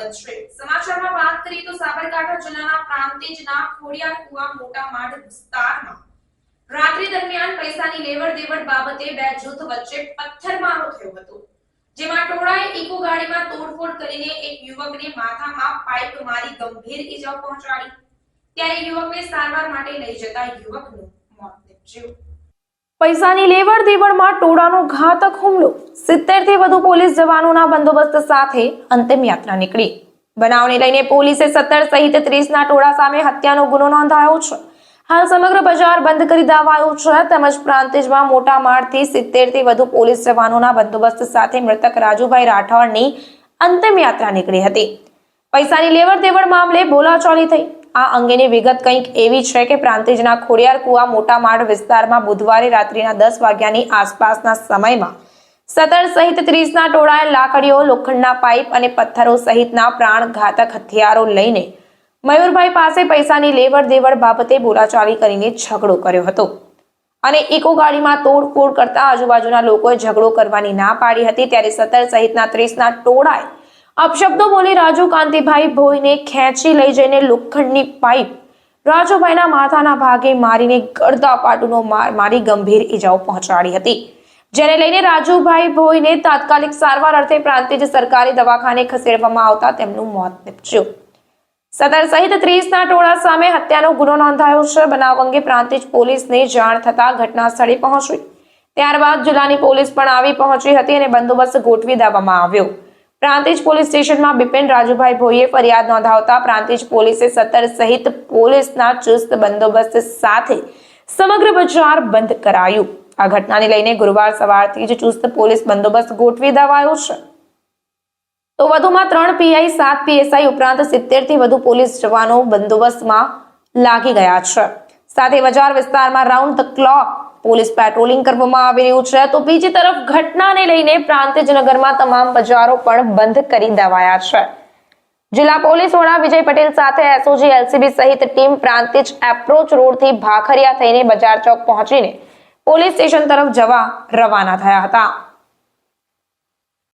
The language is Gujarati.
વચ્ચે સમાચારમાં વાત કરીએ તો સાબરકાંઠા જિલ્લાના પ્રાંતિજના ખોડિયા કુવા મોટા માઢ વિસ્તારમાં. રાત્રિ દરમિયાન પૈસાની લેવડ દેવડ બાબતે બે જૂથ વચ્ચે પથ્થરમારો થયો હતો, જેમાં ટોળાએ ઇકો ગાડીમાં તોડફોડ કરીને એક યુવકને માથામાં પાઇપ મારી ગંભીર ઈજાઓ પહોંચાડી. ત્યારે યુવકને સારવાર માટે લઈ જતા યુવકનું મોત નીપજ્યું. પૈસાની લેવડ દેવડમાં ટોળાનો ઘાતક હુમલો. સિત્તેરથી વધુ પોલીસ જવાનોના બંદોબસ્ત સાથે અંતિમ યાત્રા નીકળી. બનાવને લઈને પોલીસે સત્તર સહિત ત્રીસના ટોળા સામે હત્યાનો ગુનો નોંધાયો છે. હાલ સમગ્ર બજાર બંધ કરી દેવાયો છે. તેમજ પ્રાંતિજમાં મોટા માળથી સિત્તેરથી વધુ પોલીસ જવાનોના બંદોબસ્ત સાથે મૃતક રાજુભાઈ રાઠોડની અંતિમ યાત્રા નીકળી હતી. પૈસાની લેવડ દેવડ મામલે બોલાચાલી થઈ. આ અંગેની વિગત કંઈક એવી છે કે પ્રાંતિજના ખોડિયાર કુવા મોટા માળ વિસ્તારમાં બુધવારે રાત્રિના દસ વાગ્યાની આસપાસના સમયમાં સતર સહિત ત્રીસના ટોળાએ લાકડીઓ, લોખંડના પાઇપ અને પથ્થરો સહિતના પ્રાણઘાતક હથિયારો લઈને મયુરભાઈ પાસે પૈસાની લેવડ દેવડ બાબતે બોલાચાલી કરીને ઝઘડો કર્યો હતો. અને ઇકો ગાડીમાં તોડફોડ કરતા આજુબાજુના લોકોએ ઝઘડો કરવાની ના પાડી હતી. ત્યારે સતર સહિતના ત્રીસના ટોળાએ અપશબ્દો બોલી રાજુ કાંતિભાઈ ભોઈને ખેંચી લઈ જઈને લોખંડની પાઇપ રાજુભાઈના માથાના ભાગે મારીને ગળદા પાટુનો માર મારી ગંભીર ઈજાઓ પહોંચાડી હતી. જેને લઈને રાજુભાઈ ભોઈને તાત્કાલિક સારવાર અર્થે પ્રાંતિજ સરકારી દવાખાને ખસેડવામાં આવતા તેમનું મોત નીપજ્યું. સદર સહિત ત્રીસના ટોળા સામે હત્યાનો ગુનો નોંધાયો છે. બનાવ અંગે પ્રાંતિજ પોલીસને જાણ થતા ઘટના સ્થળે પહોંચી. ત્યારબાદ જિલ્લાની પોલીસ પણ આવી પહોંચી હતી અને બંદોબસ્ત ગોઠવી દેવામાં આવ્યો. પ્રાંતિજ પોલીસ સ્ટેશનમાં બિપિન રાજુભાઈ ભોઈએ ફરિયાદ નોંધાવતા પ્રાંતિજ પોલીસે સત્તર સહિત પોલીસના ચુસ્ત બંદોબસ્ત સાથે સમગ્ર બજાર બંધ કરાયું. આ ઘટનાને લઈને ગુરુવાર સવારથી જ ચુસ્ત પોલીસ બંદોબસ્ત ગોઠવી દેવાયો છે. તો વધુમાં ત્રણ પીઆઈ, સાત પીએસઆઈ ઉપરાંત સિત્તેરથી વધુ પોલીસ જવાનો બંદોબસ્તમાં લાગી ગયા છે. સાથે બજાર વિસ્તારમાં round the clock police patrolling કરવામાં આવી રહ્યું છે. તો બીજી તરફ ઘટનાને લઈને પ્રાંતિજનગરમાં તમામ બજારો પણ બંધ કરી દેવાયા છે. જિલ્લા પોલીસ વડા વિજય પટેલ સાથે એસઓજી, એલસીબી સહિત ટીમ પ્રાંતિજ એપ્રોચ રોડથી ભાખરિયા થઈને બજાર ચોક પહોંચીને પોલીસ સ્ટેશન તરફ જવા રવાના થયા હતા.